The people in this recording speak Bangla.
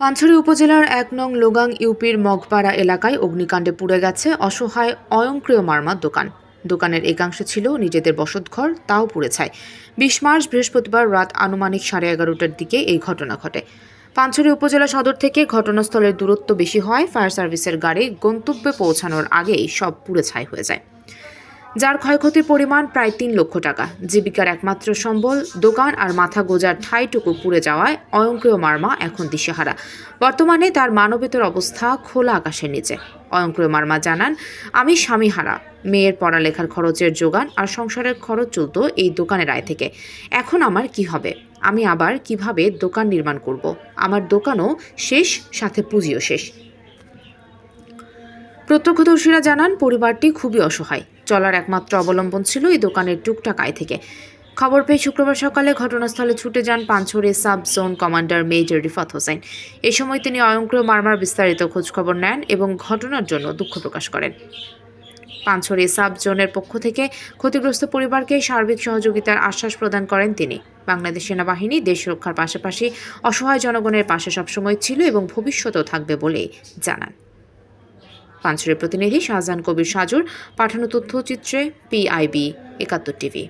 পাঞ্ছড়ি উপজেলার এক নং লোগাং ইউপির মগপাড়া এলাকায় অগ্নিকাণ্ডে পুড়ে গেছে অসহায় অয়ংক্রিয় মারমার দোকান। দোকানের একাংশ ছিল নিজেদের বসতঘর, তাও পুড়ে ছায় বিশ মার্চ বৃহস্পতিবার রাত আনুমানিক সাড়ে এগারোটার দিকে এই ঘটনা ঘটে। পাঞ্ছড়ি উপজেলা সদর থেকে ঘটনাস্থলের দূরত্ব বেশি হয় ফায়ার সার্ভিসের গাড়ি গন্তব্যে পৌঁছানোর আগেই সব পুড়ে ছাই হয়ে যায়। যার ক্ষয়ক্ষতির পরিমাণ প্রায় তিন লক্ষ টাকা। জীবিকার একমাত্র সম্বল, দোকান আর মাথা গোজার ঠাইটুকু পুড়ে যাওয়ায় অয়ংক্রিয় মার্মা এখন দিশেহারা। বর্তমানে তার মানবেতর অবস্থা খোলা আকাশের নিচে। অয়ংক্রিয় মার্মা জানান, আমি স্বামীহারা। মেয়ের পড়ালেখার খরচের যোগান আর সংসারের খরচ চলত এই দোকানের আয় থেকে। এখন আমার কি হবে? আমি আবার কীভাবে দোকান নির্মাণ করব? আমার দোকানও শেষ, সাথে পুঁজিও শেষ। প্রত্যক্ষদর্শীরা জানান, পরিবারটি খুবই অসহায়। চলার একমাত্র অবলম্বন ছিল এই দোকানের টুকটাক আয় থেকে। খবর পেয়ে শুক্রবার সকালে ঘটনাস্থলে ছুটে যান পাঁচছড়ে sub zone commander major Rifat Hossain. এ সময় তিনি অয়ংক্রিয় মারমার বিস্তারিত খোঁজখবর নেন এবং ঘটনার জন্য দুঃখ প্রকাশ করেন। পাঁচছড়ি সাব জোনের পক্ষ থেকে ক্ষতিগ্রস্ত পরিবারকে সার্বিক সহযোগিতার আশ্বাস প্রদান করেন তিনি। বাংলাদেশ সেনাবাহিনী দেশ রক্ষার পাশাপাশি অসহায় জনগণের পাশে সবসময় ছিল এবং ভবিষ্যতেও থাকবে বলে জানান। পাঁচরের প্রতিনিধি শাহজাহান কবির সাজুর পাঠানো তথ্যচিত্রে পিআইবি একাত্তর টিভি।